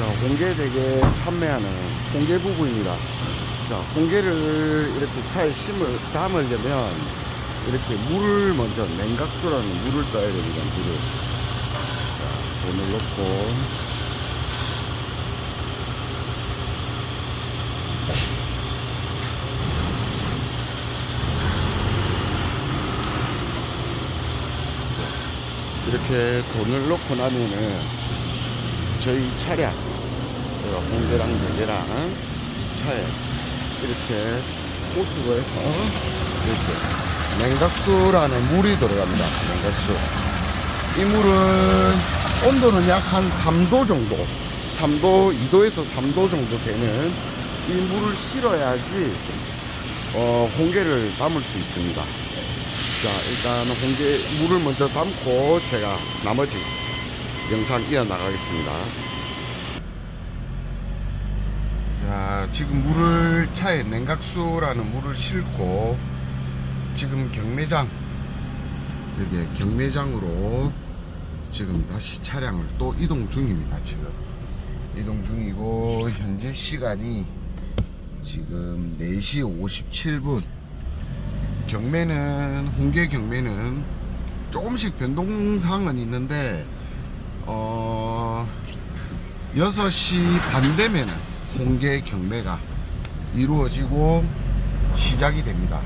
자, 홍게대게 판매하는 홍게 부부입니다. 자, 홍게를 이렇게 차에 심을, 담으려면 이렇게 물을 먼저 냉각수라는 물을 떠야 됩니다, 물을. 자, 돈을 넣고. 이렇게 돈을 넣고 나면은 저희 차량 제가 홍게랑 대게랑 차에 이렇게 호수로 해서 이렇게 냉각수라는 물이 들어갑니다. 냉각수. 이 물은 온도는 약 한 3도 정도, 3도, 2도에서 3도 정도 되는 이 물을 실어야지 어, 홍게를 담을 수 있습니다. 자, 일단 홍게 물을 먼저 담고 제가 나머지 영상 이어나가겠습니다. 자, 지금 물을 차에 냉각수라는 물을 싣고 지금 경매장 여기 경매장으로 지금 다시 차량을 또 이동 중입니다. 지금 이동 중이고 현재 시간이 지금 4시 57분 경매는 홍계 경매는 조금씩 변동사항은 있는데 어 6시 반 되면은 홍계 경매가 이루어지고 시작이 됩니다.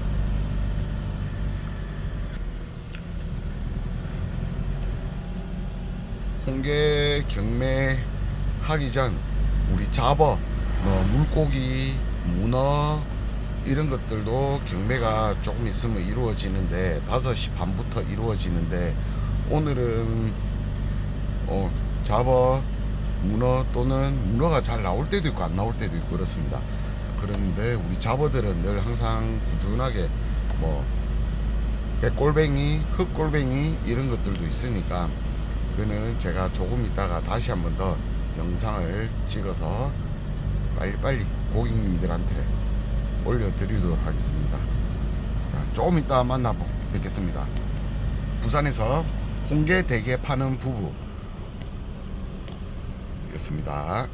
홍계 경매 하기 전 우리 잡어 뭐 물고기 문어 이런 것들도 경매가 조금 있으면 이루어지는데 5시 반부터 이루어지는데 오늘은 어, 잡어 문어 또는 문어가 잘 나올 때도 있고 안 나올 때도 있고 그렇습니다. 그런데 우리 잡어들은 늘 항상 꾸준하게 뭐 백골뱅이, 흑골뱅이 이런 것들도 있으니까 그는 제가 조금 있다가 다시 한번 더 영상을 찍어서 빨리빨리 고객님들한테 올려드리도록 하겠습니다. 자, 조금 이따 만나 뵙겠습니다. 부산에서 홍게 대게 파는 부부 였습니다.